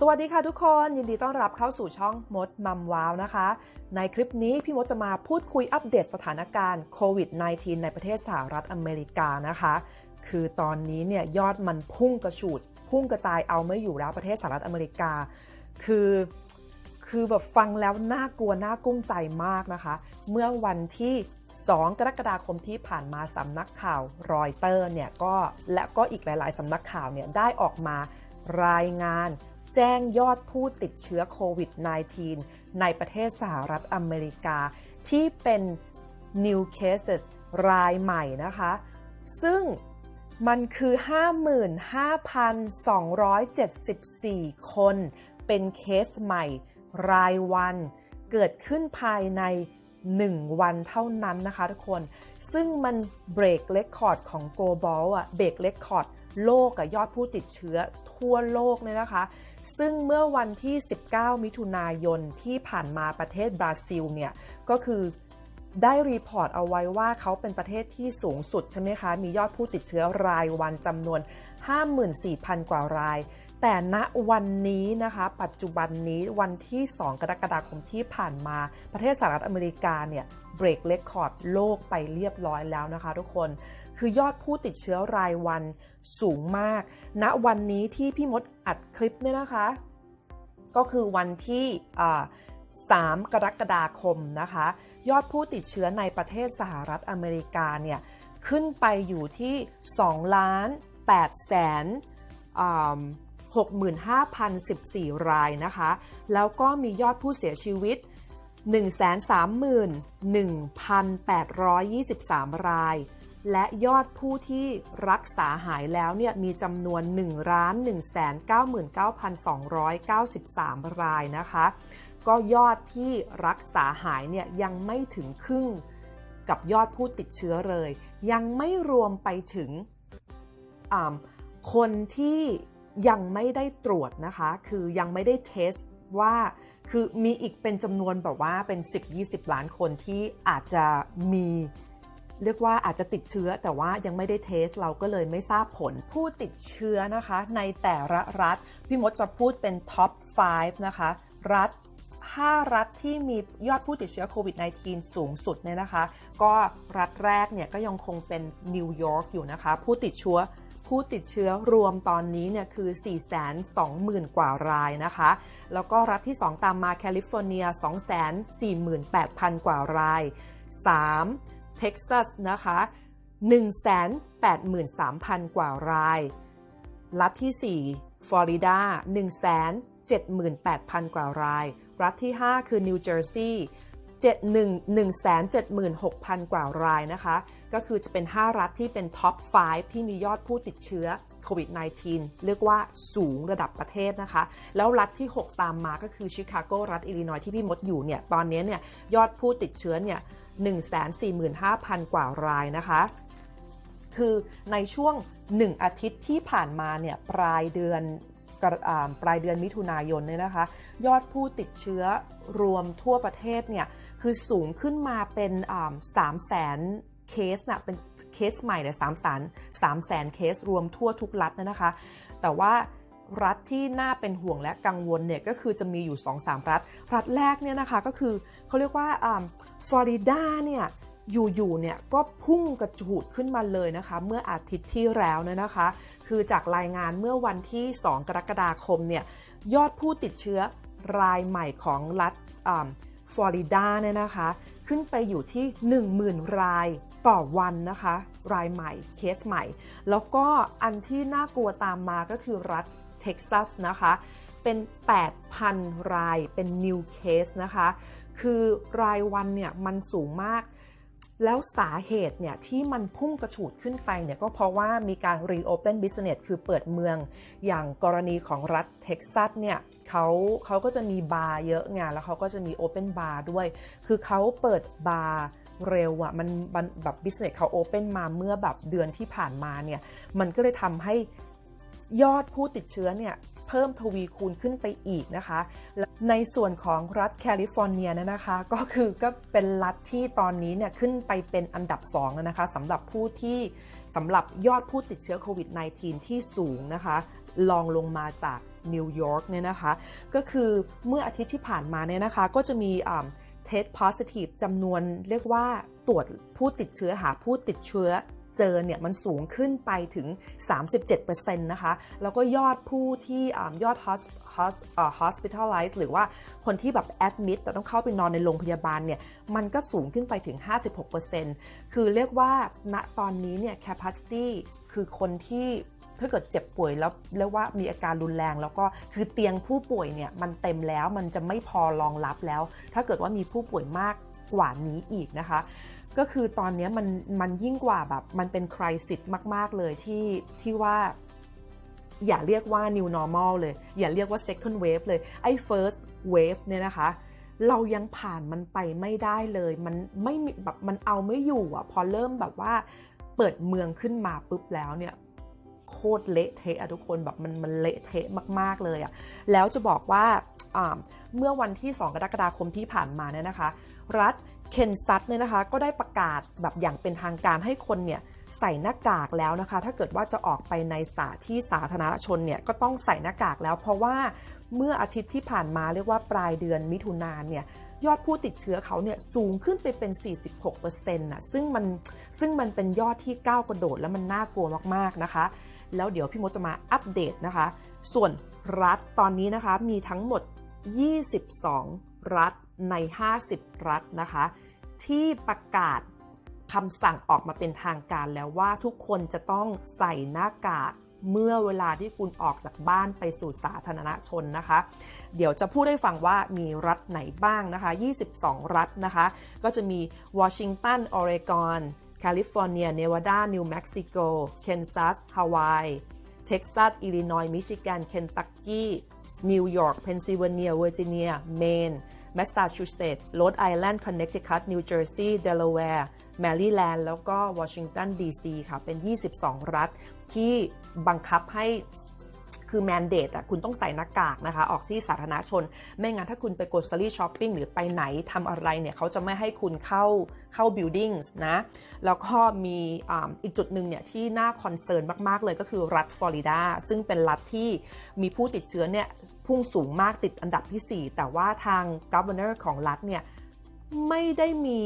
สวัสดีค่ะทุกคนยินดีต้อนรับเข้าสู่ช่องมดมัมว้าวนะคะ ในคลิปนี้พี่มดจะมาพูดคุยอัปเดตสถานการณ์โควิด -19 ในประเทศสหรัฐอเมริกานะคะ คือตอนนี้เนี่ยยอดมันพุ่งกระฉูด พุ่งกระจายเอาไม่อยู่แล้วประเทศสหรัฐอเมริกา คือคือแบบฟังแล้วน่ากลัวน่ากุ้มใจมากนะคะ เมื่อวันที่ 2 กรกฎาคมที่ผ่านมาสำนักข่าวรอยเตอร์เนี่ยก็และก็อีกหลาย ๆสำนักข่าวเนี่ยได้ออกมารายงาน แจ้งยอดผู้ติดเชื้อโควิด -19 ในประเทศสหรัฐอเมริกา ที่เป็น new cases รายใหม่นะคะ ซึ่งมันคือ 55,274 คน เป็นเคสใหม่รายวัน เกิดขึ้นภายใน 1 วันเท่านั้นนะคะทุกคน ซึ่งมันเบรกเลคคอร์ดของ global อะเบรกเลคคอร์ดโลกอะยอดผู้ติดเชื้อทั่วโลกเนี่ยนะคะ ซึ่งเมื่อวันที่ 19 มิถุนายนที่ผ่านมาประเทศบราซิลเนี่ยก็คือได้รีพอร์ตเอาไว้ว่าเขาเป็นประเทศที่สูงสุดใช่ไหมคะ มียอดผู้ติดเชื้อรายวันจำนวน 54,000 กว่าราย แต่ณวันนี้นะคะ ปัจจุบันนี้วันที่ 2 กรกฎาคมที่ผ่านมาประเทศสหรัฐอเมริกาเนี่ยเบรกเลคคอร์ดโลกไปเรียบร้อยแล้วนะคะทุกคน คือยอดผู้ติดเชื้อรายวัน สูงมากณวันนี้ที่พี่มดอัดคลิปเนี่ยนะคะ ก็คือวันที่3 กรกฎาคมนะคะ ยอดผู้ติดเชื้อในประเทศสหรัฐอเมริกาเนี่ย ขึ้นไปอยู่ที่2ล้าน8แสน65,014 รายนะคะ แล้วก็มียอดผู้เสียชีวิต 131,823 ราย และยอดผู้ที่รักษาหายแล้วเนี่ยมีจำนวน1,199,293 รายนะคะ ก็ยอดที่รักษาหายเนี่ยยังไม่ถึงครึ่งกับยอดผู้ติดเชื้อเลย ยังไม่รวมไปถึงคนที่ยังไม่ได้ตรวจนะคะ คือยังไม่ได้เทสว่าคือมีอีกเป็นจำนวนแบบว่าเป็น 10-20 ล้านคนที่อาจจะมี เรียกว่าอาจจะติดเชื้อแต่ว่ายังไม่ได้เทส เราก็เลยไม่ทราบผลผู้ติดเชื้อนะคะ ในแต่ละรัฐ พี่มดจะพูดเป็นท็อป 5 นะคะ รัฐ5รัฐที่มียอดผู้ติดเชื้อโควิด -19 สูงสุดเนี่ยนะคะ ก็รัฐแรกเนี่ยก็ยังคงเป็นนิวยอร์กอยู่นะคะ ผู้ติดเชื้อผู้ติดเชื้อรวมตอนนี้เนี่ยคือ 420,000 กว่ารายนะคะ แล้วก็รัฐที่ 2 ตามมาแคลิฟอร์เนีย 248,000 กว่าราย 3. เท็กซัสนะคะ 183,000 กว่าราย รัฐที่ 4 ฟลอริดา 178,000 กว่าราย รัฐที่ 5 คือนิวเจอร์ซีย์176,000 กว่ารายนะคะ ก็คือจะเป็น 5 รัฐที่เป็นท็อป 5 ที่มียอดผู้ติดเชื้อโควิด -19 เรียกว่าสูงระดับประเทศนะคะ แล้วรัฐที่ 6 ตามมาก็คือชิคาโกรัฐอิลลินอยที่พี่มดอยู่เนี่ย ตอนนี้เนี่ยยอดผู้ติดเชื้อเนี่ย 145,000 กว่ารายนะคะ คือในช่วง 1 อาทิตย์ที่ผ่านมาเนี่ยปลายเดือนปลายเดือนมิถุนายนเนี่ยนะคะ ยอดผู้ติดเชื้อรวมทั่วประเทศเนี่ยคือสูงขึ้นมาเป็นสามแสนเคสนะเป็นเคสใหม่เนี่ยสามแสนสามแสนเคสรวมทั่วทุกรัฐนะคะ แต่ว่า รัฐที่น่าเป็นห่วงและกังวลเนี่ยก็คือจะมีอยู่ 2-3 รัฐ รัฐแรกเนี่ยนะคะก็คือเขาเรียกว่าฟลอริดาเนี่ยอยู่ๆเนี่ยก็พุ่งกระจูดขึ้นมาเลยนะคะ เมื่ออาทิตย์ที่แล้วเนี่ยนะคะ คือจากรายงานเมื่อวันที่ 2 กรกฎาคมเนี่ยยอดผู้ติดเชื้อรายใหม่ของรัฐฟลอริดาเนี่ยนะคะ ขึ้นไปอยู่ที่ 10,000 รายต่อวันนะคะ รายใหม่เคสใหม่ แล้วก็อันที่น่ากลัวตามมาก็คือรัฐ เท็กซัสนะคะ เป็น 8,000 รายเป็น new case นะคะ คือรายวันเนี่ยมันสูงมาก แล้วสาเหตุเนี่ยที่มันพุ่งกระฉูดขึ้นไปเนี่ยก็เพราะว่ามีการ reopen business คือเปิดเมืองอย่างกรณีของรัฐเท็กซัสเนี่ยเขาเขาก็จะมีบาร์เยอะไงแล้วเขาก็จะมีโอเปนบาร์ด้วย คือเขาเปิดบาร์เร็วอะ่ะมันแบบบิสเนสเขาโอเปนมาเมื่อแบบเดือนที่ผ่านมาเนี่ย มันก็เลยทำให้ ยอดผู้ติดเชื้อเนี่ยเพิ่มทวีคูณขึ้นไปอีกนะคะ ในส่วนของรัฐแคลิฟอร์เนียนะคะ ก็คือก็เป็นรัฐที่ตอนนี้เนี่ยขึ้นไปเป็นอันดับ2แล้วนะคะสำหรับผู้ที่สำหรับยอดผู้ติดเชื้อโควิด -19 ที่สูงนะคะลองลงมาจากนิวยอร์กเนี่ยนะคะ ก็คือเมื่ออาทิตย์ที่ผ่านมาเนี่ยนะคะ ก็จะมีเทส positive จำนวนเรียกว่าตรวจผู้ติดเชื้อหาผู้ติดเชื้อ เจอเนี่ยมันสูงขึ้นไปถึง 37%นะคะ แล้วก็ยอดผู้ที่ยอด hospitalize หรือว่าคนที่แบบ admit แต่ต้องเข้าไปนอนในโรงพยาบาลเนี่ย มันก็สูงขึ้นไปถึง 56%คือเรียกว่าณตอนนี้เนี่ย capacity คือคนที่ถ้าเกิดเจ็บป่วยแล้วเรียกว่ามีอาการรุนแรง แล้วก็คือเตียงผู้ป่วยเนี่ยมันเต็มแล้วมันจะไม่พอรองรับแล้ว ถ้าเกิดว่ามีผู้ป่วยมากกว่านี้อีกนะคะ ก็คือตอนนี้มันมันยิ่งกว่าแบบมันเป็นคริสิตมาก ๆ เลยที่ที่ว่า อย่าเรียกว่า new normal เลย อย่าเรียกว่า second wave เลย ไอ้ first wave เนี่ยนะคะ เรายังผ่านมันไปไม่ได้เลย มันไม่แบบมันเอาไม่อยู่อะพอเริ่มแบบว่าเปิดเมืองขึ้นมาปุ๊บแล้วเนี่ยโคตรเละเทะอะทุกคนแบบมันมันเละเทะมาก ๆ เลยอะแล้วจะบอกว่าเมื่อวันที่ 2 กรกฎาคมที่ผ่านมาเนี่ยนะคะ รัฐ เคนซัตเนี่ยนะคะก็ได้ประกาศแบบอย่างเป็นทางการให้คนเนี่ยใส่หน้ากากแล้วนะคะ ถ้าเกิดว่าจะออกไปในสาที่สาธารณชนเนี่ยก็ต้องใส่หน้ากากแล้ว เพราะว่าเมื่ออาทิตย์ที่ผ่านมาเรียกว่าปลายเดือนมิถุนายนเนี่ยยอดผู้ติดเชื้อเขาเนี่ยสูงขึ้นไปเป็น 46%น่ะซึ่งมันซึ่งมันเป็นยอดที่ก้าวกระโดด แล้วมันน่ากลัวมากๆนะคะ แล้วเดี๋ยวพี่มดจะมาอัปเดตนะคะ ส่วนรัฐตอนนี้นะคะมีทั้งหมด 22 รัฐใน 50 รัฐนะคะ ที่ประกาศคำสั่งออกมาเป็นทางการแล้วว่าทุกคนจะต้องใส่หน้ากากเมื่อเวลาที่คุณออกจากบ้านไปสู่สาธารณชนนะคะ เดี๋ยวจะพูดให้ฟังว่ามีรัฐไหนบ้างนะคะ 22 รัฐนะคะ ก็จะมีวอชิงตัน ออเรกอน แคลิฟอร์เนีย เนวาดา นิวเม็กซิโก เคนซัส ฮาวาย เท็กซัส อิลลินอยส์ มิชิแกน เคนตักกี้ นิวยอร์ก เพนซิลเวเนีย เวอร์จิเนีย เมน แมสซาชูเซตส์โรดไอแลนด์คอนเนคติคัตนิวเจอร์ซีย์เดลาแวร์แมริแลนด์แล้วก็วอชิงตันดีซีค่ะ เป็น 22 รัฐที่บังคับให้คือแมนเดตอะคุณต้องใส่หน้ากากนะคะ ออกที่สาธารณชน ไม่งั้นถ้าคุณไปกดซารีช้อปปิ้งหรือไปไหนทำอะไรเนี่ย เขาจะไม่ให้คุณเข้าเข้าบิลดิ้งส์นะ แล้วก็มีออีกจุดหนึ่งเนี่ย ที่น่าคอนเซิร์นมาก ๆ เลยก็คือรัฐฟลอริดา ซึ่งเป็นรัฐที่มีผู้ติดเชื้อเนี่ย พุ่งสูงมากติดอันดับที่ 4 แต่ว่าทางกัฟเวอร์ของรัฐเนี่ยไม่ได้มี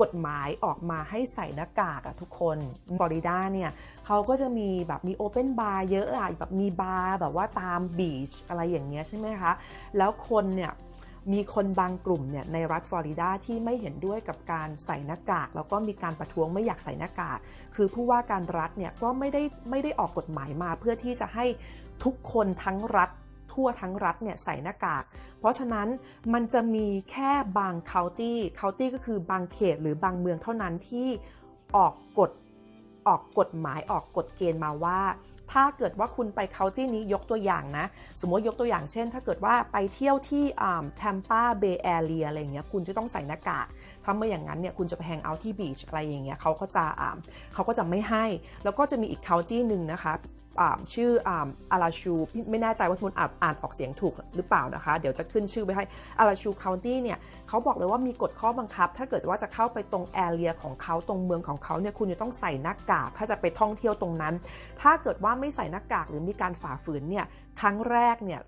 กฎหมายออกมาให้ใส่หน้ากากอะทุกคนฟลอริดาเนี่ยเขาก็จะมีแบบมีโอเปนบาร์เยอะอะแบบมีบาร์แบบว่าตามบีชอะไรอย่างเงี้ยใช่ไหมคะ แล้วคนเนี่ยมีคนบางกลุ่มเนี่ยในรัฐฟลอริดาที่ไม่เห็นด้วยกับการใส่หน้ากาก แล้วก็มีการประท้วงไม่อยากใส่หน้ากาก คือผู้ว่าการรัฐเนี่ยก็ไม่ได้ไม่ได้ออกกฎหมายมาเพื่อที่จะให้ทุกคนทั้งรัฐ ทั่วทั้งรัฐเนี่ยใส่หน้ากาก เพราะฉะนั้นมันจะมีแค่บาง county county ก็คือบางเขตหรือบางเมืองเท่านั้นที่ออกกฎออกกฎหมายออกกฎเกณฑ์มาว่า ถ้าเกิดว่าคุณไปเคาน์ตี้นี้ยกตัวอย่างนะ สมมติยกตัวอย่างเช่น ถ้าเกิดว่าไปเที่ยวที่แทมปาเบย์แอเรียอะไรอย่างเงี้ยคุณจะต้องใส่หน้ากากถ้าไม่อย่างนั้นเนี่ยคุณจะไปแฮงเอาท์ที่บีชอะไรอย่างเงี้ยเขาก็จะเขาก็จะไม่ให้ แล้วก็จะมีอีกเคาน์ตี้หนึ่งนะคะ ชื่ออาราชูไม่แน่ใจว่าทุนอ่านออกเสียงถูกหรือเปล่านะคะ เดี๋ยวจะขึ้นชื่อไปให้อาราชูคาวตี้เนี่ยเขาบอกเลยว่ามีกฎข้อบังคับ ถ้าเกิดว่าจะเข้าไปตรงแอเรียของเขาตรงเมืองของเขาเนี่ยคุณจะต้องใส่หน้ากาก ถ้าจะไปท่องเที่ยวตรงนั้น ถ้าเกิดว่าไม่ใส่หน้ากากหรือมีการฝ่าฝืนเนี่ยครั้งแรกเนี่ย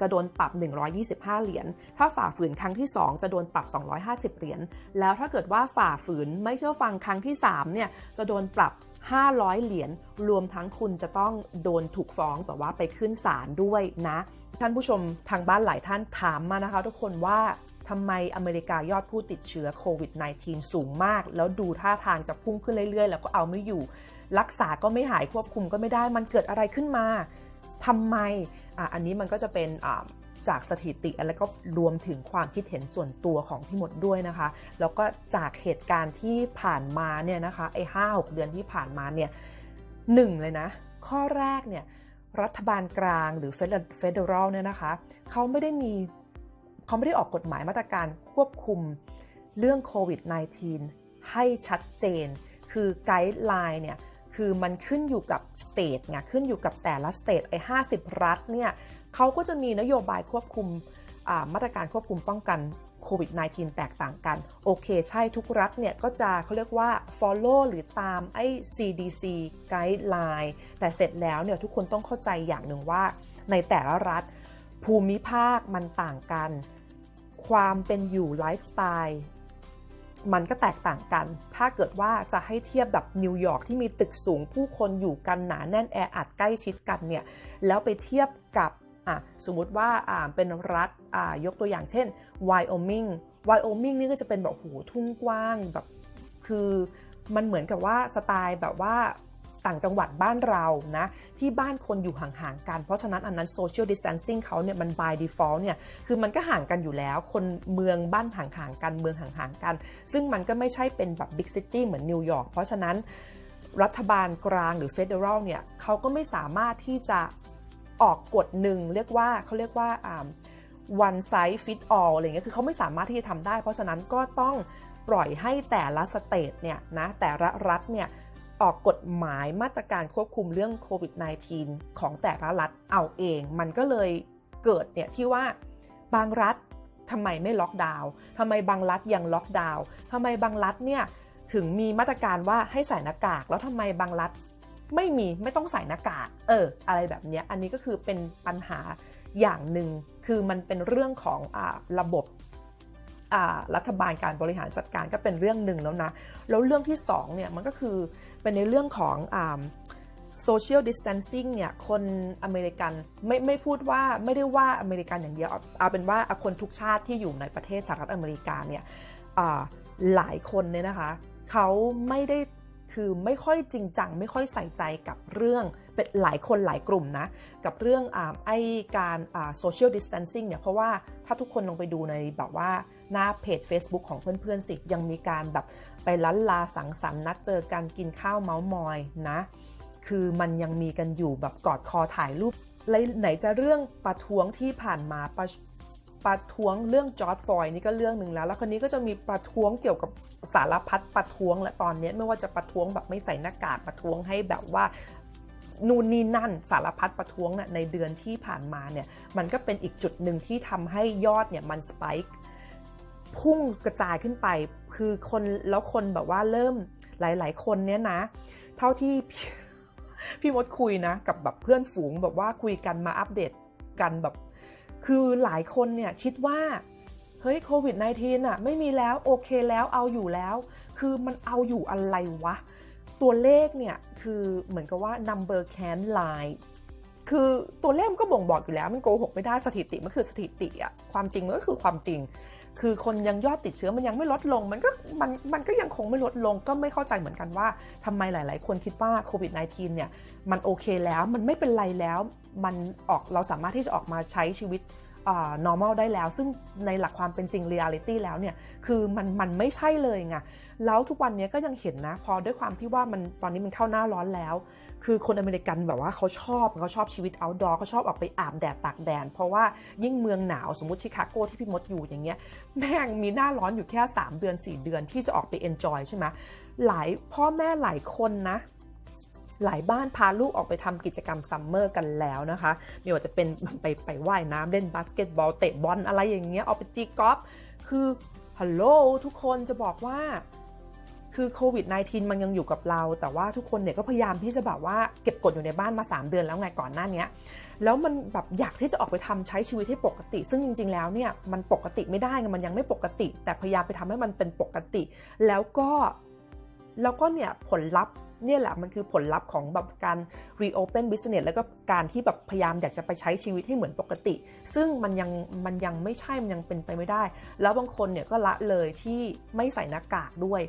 จะโดนปรับ 125 เหรียญ ถ้าฝ่าฝืนครั้งที่ 2 จะโดนปรับ 250 เหรียญ แล้วถ้าเกิดว่าฝ่าฝืนไม่เชื่อฟังครั้งที่ 3 เนี่ย จะโดนปรับ 500 เหรียญรวมทั้งคุณจะต้องโดนถูกฟ้องแต่ว่าไปขึ้นศาลด้วยนะ ท่านผู้ชมทางบ้านหลายท่านถามมานะคะ ทุกคนว่าทำไมอเมริกายอดผู้ติดเชื้อโควิด -19 สูงมาก แล้วดูท่าทางจะพุ่งขึ้นเรื่อยๆ แล้วก็เอาไม่อยู่ รักษาก็ไม่หายควบคุมก็ไม่ได้มันเกิดอะไรขึ้นมาทำไมออันนี้มันก็จะเป็น จากสถิติแล้วก็รวมถึงความคิดเห็นส่วนตัวของพี่หมดด้วยนะคะ แล้วก็จากเหตุการณ์ที่ผ่านมาเนี่ยนะคะไอ้ห้าหกเดือนที่ผ่านมาเนี่ยหนึ่งเลยนะ ข้อแรกเนี่ยรัฐบาลกลางหรือเฟดเดอรัลเนี่ยนะคะเขาไม่ได้มีเขาไม่ได้ออกกฎหมายมาตรการควบคุมเรื่องโควิด -19 ให้ชัดเจน คือไกด์ไลน์เนี่ยคือมันขึ้นอยู่กับสเตทไงขึ้นอยู่กับแต่ละสเตทไอ้ห้าสิบรัฐเนี่ย เขาก็จะมีนโยบายควบคุมมาตรการควบคุมป้องกันโควิด -19 แตกต่างกัน โอเค ใช่ทุกรัฐเนี่ย ก็จะเขาเรียกว่า follow หรือตามไอ้ CDC guideline แต่เสร็จแล้วเนี่ย ทุกคนต้องเข้าใจอย่างหนึ่งว่า ในแต่ละรัฐ ภูมิภาคมันต่างกัน ความเป็นอยู่ไลฟ์สไตล์มันก็แตกต่างกัน ถ้าเกิดว่าจะให้เทียบแบบนิวยอร์กที่มีตึกสูงผู้คนอยู่กันหนาแน่นแออัดใกล้ชิดกันเนี่ย แล้วไปเทียบกับ อะสมมุติว่าอ่าเป็นรัฐอ่ายกตัวอย่างเช่นไวโอมิงไวโอมิงนี่ก็จะเป็นแบบโหทุ่งกว้างแบบคือมันเหมือนกับว่าสไตล์แบบว่าต่างจังหวัดบ้านเรานะที่บ้านคนอยู่ห่างๆกัน เพราะฉะนั้นอันนั้น social distancing เขาเนี่ยมัน by default เนี่ยคือมันก็ห่างกันอยู่แล้ว คนเมืองบ้านห่างๆกันเมืองห่างๆกัน ซึ่งมันก็ไม่ใช่เป็นแบบ big city เหมือนนิวยอร์กเพราะฉะนั้นรัฐบาลกลางหรือ federal เนี่ยเขาก็ไม่สามารถที่จะ ออกกฎหนึ่งเรียกว่าเขาเรียกว่า one size fit all อะไรเงี้ย คือเขาไม่สามารถที่จะทำได้ เพราะฉะนั้นก็ต้องปล่อยให้แต่ละสเตทเนี่ยนะแต่ละรัฐเนี่ยออกกฎหมายมาตรการควบคุมเรื่องโควิด -19 ของแต่ละรัฐเอาเอง มันก็เลยเกิดเนี่ยที่ว่าบางรัฐทำไมไม่ล็อกดาวน์ทำไมบางรัฐยังล็อกดาวน์ทำไมบางรัฐเนี่ยถึงมีมาตรการว่าให้ใส่หน้ากาก แล้วทำไมบางรัฐ ไม่มีไม่ต้องใส่หน้ากากเออ อะไรแบบนี้อันนี้ก็คือเป็นปัญหาอย่างหนึ่งคือมันเป็นเรื่องของอระบบรัฐบาลการบริหารจัดการก็เป็นเรื่องหนึ่งแล้วนะแล้วเรื่องที่2เนี่ยมันก็คือเป็นในเรื่องของโซเชียลดิส t ทนซิ่งเนี่ยคนอเมริกันไม่ไม่พูดว่าไม่ได้ว่าอเมริกันอย่างเดียวเอาเป็นว่าคนทุกชาติที่อยู่ในประเทศสหรัฐอเมริกาเนี่ยหลายคนเนี่ยนะคะเขาไม่ได้ คือไม่ค่อยจริงจัง ไม่ค่อยใส่ใจกับเรื่องเป็นหลายคนหลายกลุ่มนะ กับเรื่องอไอการโซเชียลดิส t ทนซิ่งเนี่ย เพราะว่าถ้าทุกคนลงไปดูในแบบว่าหน้าเพจ Facebook ของเพื่อนๆสิยังมีการแบบไปล้นลาสังสรรค์นัดเจอกันกินข้าวเมาส์มอยนะ คือมันยังมีกันอยู่แบบกอดคอถ่ายรูปไหนจะเรื่องประท้วงที่ผ่านมาประ ประท้วงเรื่องจอร์ดฟอยนี่ก็เรื่องหนึ่งแล้ว แล้วคนนี้ก็จะมีประท้วงเกี่ยวกับสารพัดประท้วงและตอนนี้ไม่ว่าจะประท้วงแบบไม่ใส่หน้ากากประท้วงให้แบบว่านู่นนี่นั่นสารพัดประท้วงเนี่ยในเดือนที่ผ่านมาเนี่ยมันก็เป็นอีกจุดหนึ่งที่ทำให้ยอดเนี่ยมันสปายพุ่งกระจายขึ้นไป คือคนแล้วคนแบบว่าเริ่มหลาย ๆ คนเนี้ยนะ เท่าที่พี่มดคุยนะ กับแบบเพื่อนฝูงแบบว่าคุยกันมาอัปเดตกันแบบ คือหลายคนเนี่ยคิดว่า เฮ้ยโควิด -19 อะไม่มีแล้วโอเคแล้วเอาอยู่แล้ว คือมันเอาอยู่อะไรวะ ตัวเลขเนี่ยคือเหมือนกับว่า number can lie คือตัวเลขมันก็บ่งบอกอยู่แล้วมันโกหกไม่ได้สถิติมันคือสถิติอะความจริงมันก็คือความจริง คือคนยังยอดติดเชื้อมันยังไม่ลดลง มันก็มันมันก็ยังคงไม่ลดลงก็ไม่เข้าใจเหมือนกันว่าทำไมหลาย ๆ คนคิดว่าโควิด -19 เนี่ยมันโอเคแล้วมันไม่เป็นไรแล้วมันออกเราสามารถที่จะออกมาใช้ชีวิต normal ได้แล้ว ซึ่งในหลักความเป็นจริง reality แล้วเนี่ยคือมันมันไม่ใช่เลยไงแล้วทุกวันนี้ก็ยังเห็นนะ พอด้วยความที่ว่ามันตอนนี้มันเข้าหน้าร้อนแล้ว คือคนอเมริกันแบบว่าเขาชอบเขาชอบชีวิต outdoor เขาชอบออกไปอาบแดดตากแดดเพราะว่ายิ่งเมืองหนาวสมมติชิคาโกที่พี่มดอยู่อย่างเงี้ยแม่งมีหน้าร้อนอยู่แค่ 3 เดือน 4 เดือนที่จะออกไป enjoy ใช่ไหมหลายพ่อแม่หลายคนนะหลายบ้านพาลูกออกไปทำกิจกรรมซัมเมอร์กันแล้วนะคะไม่ว่าจะเป็นไปไปว่ายน้ำเล่นบาสเกตบอลเตะบอลอะไรอย่างเงี้ยออกไปตีกอล์ฟคือฮัลโหลทุกคนจะบอกว่า คือโควิด -19 มันยังอยู่กับเรา แต่ว่าทุกคนเนี่ยก็พยายามที่จะแบบว่าเก็บกดอยู่ในบ้านมา 3 เดือนแล้วไงก่อนหน้านี้แล้วมันแบบอยากที่จะออกไปทำใช้ชีวิตให้ปกติ ซึ่งจริง ๆ แล้วเนี่ยมันปกติไม่ได้ไงมันยังไม่ปกติ แต่พยายามไปทำให้มันเป็นปกติ แล้วก็แล้วก็เนี่ยผลลัพธ์เนี่ยแหละมันคือผลลัพธ์ของแบบการ reopen business แล้วก็การที่แบบพยายามอยากจะไปใช้ชีวิตให้เหมือนปกติ ซึ่งมันยังมันยังไม่ใช่มันยังเป็นไปไม่ได้ แล้วบางคนเนี่ยก็ละเลยที่ไม่ใส่หน้ากากด้วย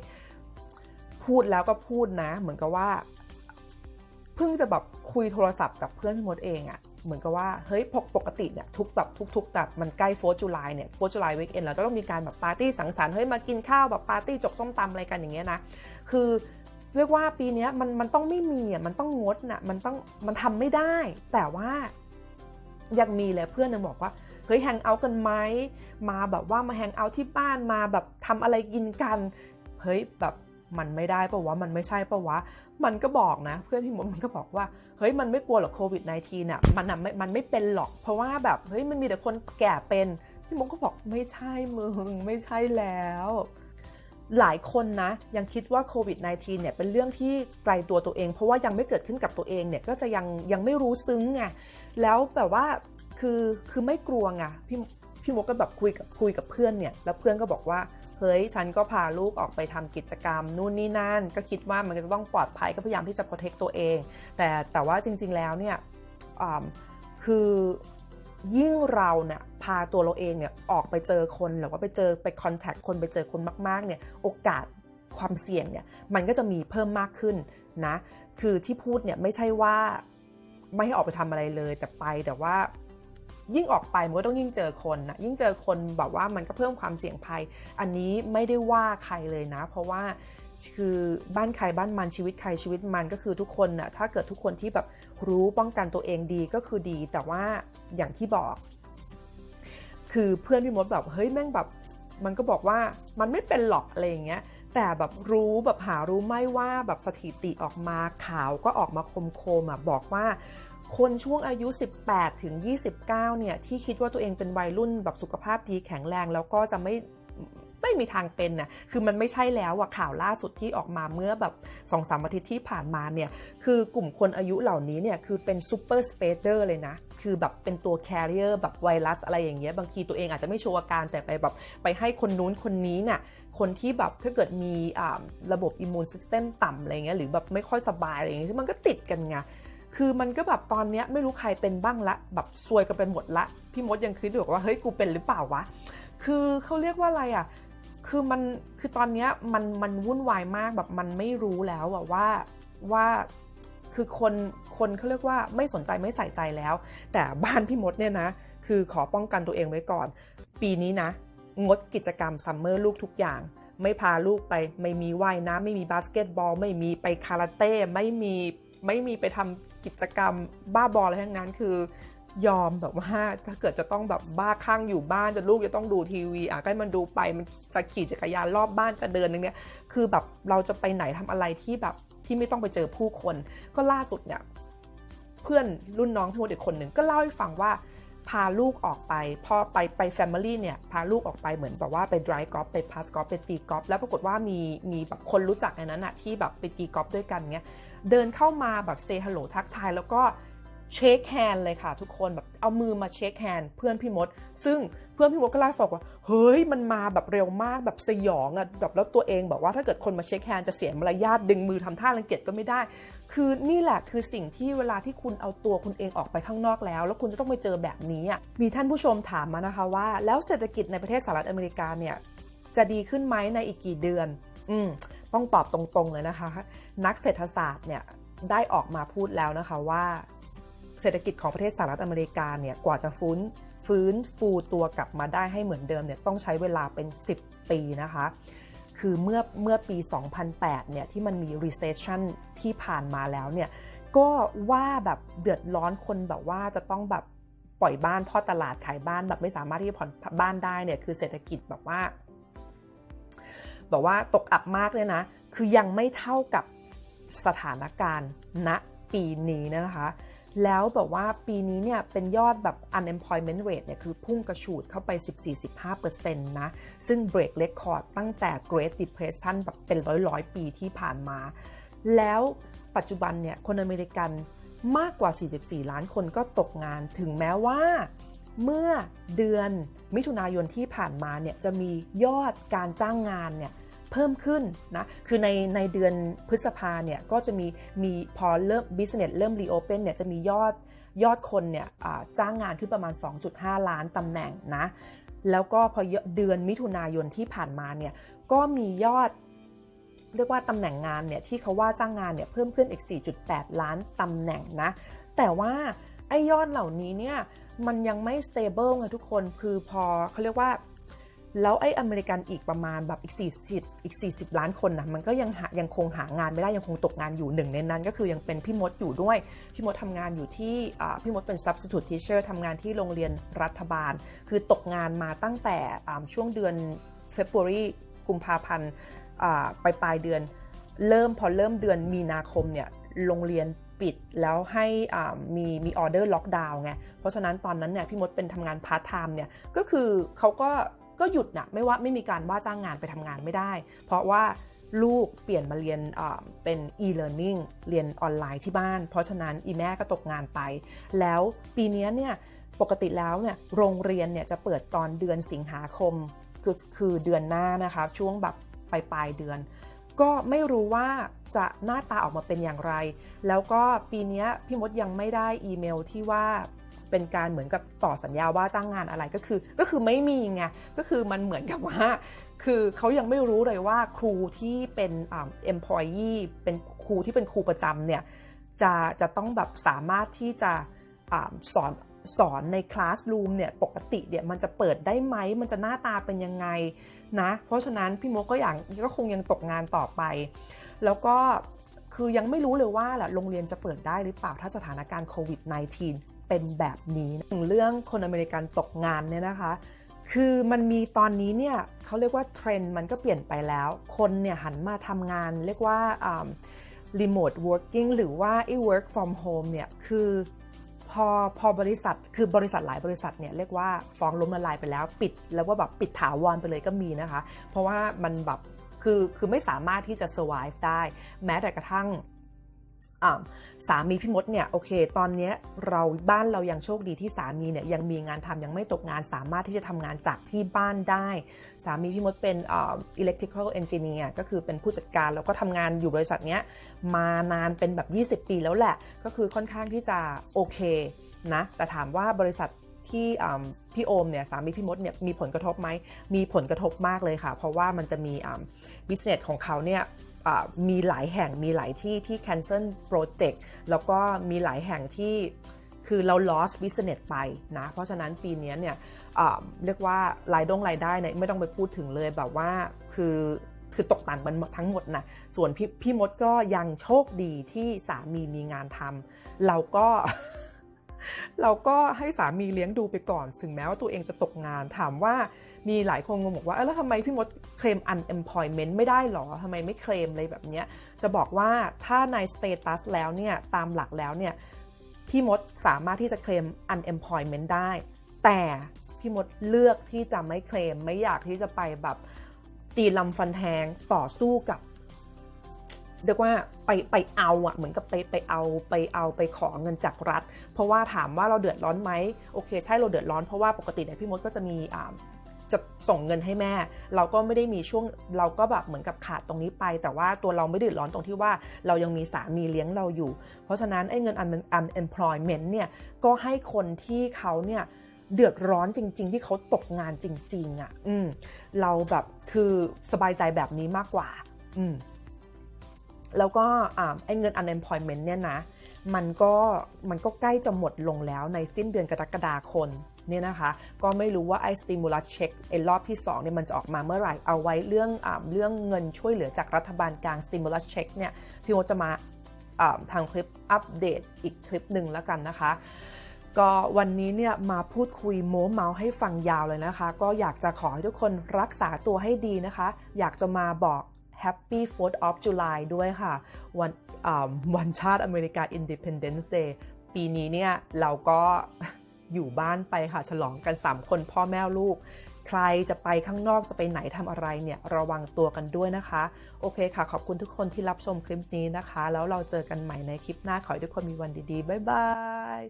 พูดแล้วก็พูดนะ เหมือนกับว่าเพิ่งจะแบบคุยโทรศัพท์กับเพื่อนพี่มดเองอะ่ะเหมือนกับว่าเฮ้ยปกติเนี่ยทุกแบบทุกๆแบบมันใกล้โฟร์จุลายเนี่ยโฟร์จุลายวีคเอนเราต้องมีการแบบปาร์ตี้สังสรรค์เฮ้ยมากินข้าวแบบปาร์ตี้จกส้มตำอะไรกันอย่างเงี้ยนะคือเรียกว่าปีนี้มันมันต้องไม่มีอะมันต้องงดนะ่ะมันต้องมันทำไม่ได้ แต่ว่ายังมีเลยเพื่อนนึงบอกว่าเฮ้ยแฮงเอาท์กันไหมมาแบบว่ามาแฮงเอาท์ที่บ้านมาแบบทำอะไรกินกันเฮ้ยแบบ มันไม่ได้ปะวะมันไม่ใช่ปะวะ มันก็บอกนะ เพื่อนพี่มดมันก็บอกว่าเฮ้ยมันไม่กลัวหรอกโควิด -19 เนี่ยมันอะไม่มันไม่เป็นหรอก เพราะว่าแบบเฮ้ยมันมีแต่คนแก่เป็น พี่มดก็บอกไม่ใช่มึงไม่ใช่แล้วหลายคนนะยังคิดว่าโควิด -19 เนี่ยเป็นเรื่องที่ไกลตัวตัวเอง เพราะว่ายังไม่เกิดขึ้นกับตัวเองเนี่ยก็จะยังยังไม่รู้ซึ้งไงแล้วแบบว่าคือคือไม่กลัวไงพี่พี่มดก็แบบคุยกับคุยกับเพื่อนเนี่ยแล้วเพื่อนก็บอกว่า เฮ้ยฉันก็พาลูกออกไปทำกิจกรรมนู่นนี่นั่น ก็คิดว่ามันจะต้องปลอดภัยก็พยายามที่จะ protect ตัวเอง แต่แต่ว่าจริง ๆแล้วเนี่ยคือยิ่งเราเนี่ยพาตัวเราเองเนี่ยออกไปเจอคนหรือว่าไปเจอไปคอนแทคคนไปเจอคนมากๆเนี่ยโอกาสความเสี่ยงเนี่ยมันก็จะมีเพิ่มมากขึ้นนะ คือที่พูดเนี่ยไม่ใช่ว่าไม่ให้ออกไปทำอะไรเลยแต่ไปแต่ว่า ยิ่งออกไปมันก็ต้องยิ่งเจอคนนะยิ่งเจอคนแบบว่ามันก็เพิ่มความเสี่ยงภัย อันนี้ไม่ได้ว่าใครเลยนะ เพราะว่าคือบ้านใครบ้านมันชีวิตใครชีวิตมันก็คือทุกคนนะ่ะถ้าเกิดทุกคนที่แบบรู้ป้องกันตัวเองดีก็คือดี แต่ว่าอย่างที่บอก คือเพื่อนพี่มดแบบเฮ้ยแม่งแบบ มันก็บอกว่ามันไม่เป็นหรอกอะไรอย่างเงี้ยแต่แบบรู้แบบหารู้ไม่ว่าแบบสถิติออกมาข่าวก็ออกมาคมๆอะบอกว่า คนช่วงอายุ 18 ถึง 29 เนี่ย ที่คิดว่าตัวเองเป็นวัยรุ่นแบบสุขภาพดีแข็งแรง แล้วก็จะไม่ไม่มีทางเป็นน่ะคือมันไม่ใช่แล้วอะข่าวล่าสุดที่ออกมาเมื่อแบบสองสามอาทิตย์ที่ผ่านมาเนี่ย คือกลุ่มคนอายุเหล่านี้เนี่ย คือเป็นซูเปอร์สเปเดอร์เลยนะ คือแบบเป็นตัวแคริเออร์แบบไวรัสอะไรอย่างเงี้ย บางทีตัวเองอาจจะไม่โชว์อาการแต่ไปแบบไปให้คนนู้นคนนี้เนี่ยคนที่แบบถ้าเกิดมีระบบอิมมูนซิสเต็มต่ำอะไรเงี้ย หรือแบบไม่ค่อยสบายอะไรเงี้ย มันก็ติดกันไง คือมันก็แบบตอนนี้ไม่รู้ใครเป็นบ้างละแบบซวยกันเป็นหมดละ พี่มดยังคิดอยู่ว่าเฮ้ยกูเป็นหรือเปล่าวะ คือเขาเรียกว่าอะไรอะ คือมันคือตอนนี้มันมันวุ่นวายมากแบบมันไม่รู้แล้วอะว่าว่าคือคนคนเขาเรียกว่าไม่สนใจไม่ใส่ใจแล้ว แต่บ้านพี่มดเนี่ยนะ คือขอป้องกันตัวเองไว้ก่อน ปีนี้นะ งดกิจกรรมซัมเมอร์ลูกทุกอย่างไม่พาลูกไป ไม่มีว่ายน้ำไม่มีบาสเกตบอล ไม่มีไปคาราเต้ไม่มีไม่มีไปทำ กิจกรรมบ้าบออะไรทั้งนั้นคือยอมแบบว่าถ้าเกิดจะต้องแบบบ้าคลั่งอยู่บ้านจะลูกจะต้องดูทีวีอะก็มันดูไปมันจะขี่จักรยานรอบบ้านจะเดินนึงเนี่ยคือแบบเราจะไปไหนทำอะไรที่แบบที่ไม่ต้องไปเจอผู้คน ก็ล่าสุดเนี่ยเพื่อนรุ่นน้องพี่มดอีกคนหนึ่งก็เล่าให้ฟังว่าพาลูกออกไป พอไปไปแฟมิลี่เนี่ยพาลูกออกไปเหมือนแบบว่าไปดรายกอล์ฟไปพาสกอล์ฟไปตีกอล์ฟแล้วปรากฏว่ามีมีแบบคนรู้จักในนั้นอะที่แบบไปตีกอล์ฟด้วยกันเงี้ย เดินเข้ามาแบบเซฮัลโหลทักทายแล้วก็เช็คแฮนด์เลยค่ะ ทุกคนแบบเอามือมาเช็คแฮนด์เพื่อนพี่มด ซึ่งเพื่อนพี่มดก็เล่าบอกว่า เฮ้ยมันมาแบบเร็วมากแบบสยองอะแบบแล้วตัวเองบอกว่าถ้าเกิดคนมาเช็คแฮนด์จะเสียมารยาทดึงมือทำท่ารังเกียจก็ไม่ได้ คือนี่แหละคือสิ่งที่เวลาที่คุณเอาตัวคุณเองออกไปข้างนอกแล้ว แล้วคุณจะต้องไปเจอแบบนี้อะมีท่านผู้ชมถามมานะคะว่า แล้วเศรษฐกิจในประเทศสหรัฐอเมริกาเนี่ยจะดีขึ้นไหมในอีกกี่เดือน อืม ต้องตอบตรงๆเลยนะคะ นักเศรษฐศาสตร์เนี่ยได้ออกมาพูดแล้วนะคะว่า เศรษฐกิจของประเทศสหรัฐอเมริกาเนี่ยกว่าจะฟื้นฟื้นฟูตัวกลับมาได้ให้เหมือนเดิมเนี่ยต้องใช้เวลาเป็น 10 ปีนะคะ คือเมื่อเมื่อปี 2008 เนี่ยที่มันมี recession ที่ผ่านมาแล้วเนี่ยก็ว่าแบบเดือดร้อนคนแบบว่าจะต้องแบบปล่อยบ้านทอดตลาดขายบ้านแบบไม่สามารถที่จะผ่อนบ้านได้เนี่ยคือเศรษฐกิจแบบว่า แบบว่าตกอับมากเลยนะ คือยังไม่เท่ากับสถานการณ์ณปีนี้นะคะ แล้วแบบว่าปีนี้เนี่ยเป็นยอดแบบ unemployment rate เนี่ยคือพุ่งกระฉูดเข้าไป 14-15%นะ ซึ่ง break record ตั้งแต่ Great Depression แบบเป็นร้อยร้อยปีที่ผ่านมา แล้วปัจจุบันเนี่ยคนอเมริกันมากกว่า 44 ล้านคนก็ตกงาน ถึงแม้ว่า เมื่อเดือนมิถุนายนที่ผ่านมาเนี่ยจะมียอดการจ้างงานเนี่ยเพิ่มขึ้นนะ คือในในเดือนพฤษภาเนี่ยก็จะมีมีพอเริ่ม business เริ่ม reopen เนี่ยจะมียอดยอดคนเนี่ยจ้างงานขึ้นประมาณ 2.5 ล้านตำแหน่งนะ แล้วก็พอเดือนมิถุนายนที่ผ่านมาเนี่ยก็มียอดเรียกว่าตำแหน่งงานเนี่ยที่เขาว่าจ้างงานเนี่ยเพิ่มขึ้นอีก 4.8 ล้านตำแหน่งนะ แต่ว่าไอ้ยอดเหล่านี้เนี่ย มันยังไม่ stable ไงทุกคนคือพอเขาเรียกว่าแล้วไอ้อเมริกันอีกประมาณแบบอีก 40 อีก 40 ล้านคนนะมันก็ยังหายังคงหางานไม่ได้ยังคงตกงานอยู่หนึ่งในนั้น ก็คือยังเป็นพี่มดอยู่ด้วย พี่มดทำงานอยู่ที่พี่มดเป็น substitute teacher ทำงานที่โรงเรียนรัฐบาล คือตกงานมาตั้งแต่ช่วงเดือน February กุมภาพันธ์ไปปลายเดือน เริ่มพอเริ่มเดือนมีนาคมเนี่ยโรงเรียน ปิดแล้วให้มีมีออเดอร์ล็อกดาวน์ไง เพราะฉะนั้นตอนนั้นเนี่ยพี่มดเป็นทำงานพาร์ทไทม์เนี่ยก็คือเขาก็ก็หยุดนะไม่ว่าไม่มีการว่าจ้างงานไปทำงานไม่ได้ เพราะว่าลูกเปลี่ยนมาเรียนเป็น e-learning เรียนออนไลน์ที่บ้าน เพราะฉะนั้นอีแม่ก็ตกงานไป แล้วปีนี้เนี่ยปกติแล้วเนี่ยโรงเรียนเนี่ยจะเปิดตอนเดือนสิงหาคมคือคือเดือนหน้านะคะช่วงแบบปลายปลายเดือน ก็ไม่รู้ว่าจะหน้าตาออกมาเป็นอย่างไร แล้วก็ปีนี้พี่มดยังไม่ได้อีเมลที่ว่าเป็นการเหมือนกับต่อสัญญาว่าจ้างงานอะไรก็คือ ก็คือไม่มีไงก็คือมันเหมือนกับว่า คือเขายังไม่รู้เลยว่าครูที่เป็นอ่า employee เป็นครูที่เป็นครูประจำเนี่ยจะจะต้องแบบสามารถที่จะอาสอนสอนในคลาสรูมเนี่ยปกติเนี่ยมันจะเปิดได้ไหมมันจะหน้าตาเป็นยังไง นะ เพราะฉะนั้นพี่โมก็อย่างก็คงยังตกงานต่อไป แล้วก็คือยังไม่รู้เลยว่าล่ะโรงเรียนจะเปิดได้หรือเปล่าถ้าสถานการณ์โควิด -19 เป็นแบบนี้ถึงเรื่องคนอเมริกันตกงานเนี่ยนะคะคือมันมีตอนนี้เนี่ยเขาเรียกว่าเทรนด์มันก็เปลี่ยนไปแล้ว คนเนี่ยหันมาทำงานเรียกว่ารีโมทเวิร์กิ่งหรือว่าไอ้ work from home เนี่ย คือ พอพอบริษัทคือบริษัทหลายบริษัทเนี่ยเรียกว่าฟ้องล้มละลายไปแล้วปิด แล้วว่าแบบปิดถาวรไปเลยก็มีนะคะ เพราะว่ามันแบบคือคือไม่สามารถที่จะ survive ได้ แม้แต่กระทั่ง สามีพี่มดเนี่ยโอเค ตอนนี้เราบ้านเรายังโชคดีที่สามีเนี่ยยังมีงานทำยังไม่ตกงานสามารถที่จะทำงานจากที่บ้านได้ สามีพี่มดเป็นอิเล็กทริคอลเอนจิเนียร์ก็คือเป็นผู้จัดการแล้วก็ทำงานอยู่บริษัทเนี้ยมานานเป็นแบบ 20 ปีแล้วแหละ ก็คือค่อนข้างที่จะโอเคนะแต่ถามว่าบริษัท ที่พี่โอมเนี่ยสามีพี่มดเนี่ยมีผลกระทบไหมมีผลกระทบมากเลยค่ะ เพราะว่ามันจะมี business ของเขาเนี่ยมีหลายแห่งมีหลายที่ที่ cancel project แล้วก็มีหลายแห่งที่คือเรา lost business ไปนะ เพราะฉะนั้นปีนี้เนี่ยเรียกว่ารายดงรายได้เนี่ยไม่ต้องไปพูดถึงเลยแบบว่าคือคือตกต่ำมันทั้งหมดนะ ส่วนพี่พี่มดก็ยังโชคดีที่สามีมีงานทำเราก็ เราก็ให้สามีเลี้ยงดูไปก่อน ถึงแม้ว่าตัวเองจะตกงาน ถามว่ามีหลายคนงงบอกว่าแล้วทำไมพี่มดเคลม unemployment ไม่ได้หรอทำไมไม่เคลมอะไรแบบนี้จะบอกว่าถ้าใน status แล้วเนี่ย ตามหลักแล้วเนี่ย พี่มดสามารถที่จะเคลม unemployment ได้ แต่พี่มดเลือกที่จะไม่เคลม ไม่อยากที่จะไปแบบตีลำฟันแทงต่อสู้กับ เรียกว่าไปไปเอาอะเหมือนกับไปไปเอาไปเอาไปขอเงินจากรัฐ เพราะว่าถามว่าเราเดือดร้อนไหมโอเค ใช่เราเดือดร้อนเพราะว่าปกติเนี่ยพี่มดก็จะมีจะส่งเงินให้แม่ เราก็ไม่ได้มีช่วงเราก็แบบเหมือนกับขาดตรงนี้ไป แต่ว่าตัวเราไม่เดือดร้อนตรงที่ว่าเรายังมีสามีเลี้ยงเราอยู่ เพราะฉะนั้นไอ้เงิน unemployment เนี่ยก็ให้คนที่เขาเนี่ยเดือดร้อนจริง ๆ ที่เขาตกงานจริง ๆอะ่ะ อืม เราแบบคือสบายใจแบบนี้มากกว่า อืม แล้วก็ไอ้เงิน unemployment เนี่ยนะ มันก็มันก็ใกล้จะหมดลงแล้วในสิ้นเดือนกรกฎาคมเนี่ยนะคะ ก็ไม่รู้ว่าไอ้ stimulus check ไอ้รอบที่ 2 เนี่ยมันจะออกมาเมื่อไหร่ เอาไว้เรื่องอเรื่องเงินช่วยเหลือจากรัฐบาลกลาง stimulus check เนี่ย พี่โมจะมาทางคลิปอัปเดตอีกคลิปหนึ่งแล้วกันนะคะ ก็วันนี้เนี่ยมาพูดคุยโม้เมาให้ฟังยาวเลยนะคะ ก็อยากจะขอให้ทุกคนรักษาตัวให้ดีนะคะ อยากจะมาบอก Happy 4th of July ด้วยค่ะ วันวันชาติอเมริกา Independence Day ปีนี้เนี่ยเราก็อยู่บ้านไปค่ะ ฉลองกัน 3 คนพ่อแม่ลูก ใครจะไปข้างนอกจะไปไหนทำอะไรเนี่ยระวังตัวกันด้วยนะคะ โอเคค่ะ ขอบคุณทุกคนที่รับชมคลิปนี้นะคะ แล้วเราเจอกันใหม่ในคลิปหน้าขอให้ทุกคนมีวันดีๆ บ๊ายบาย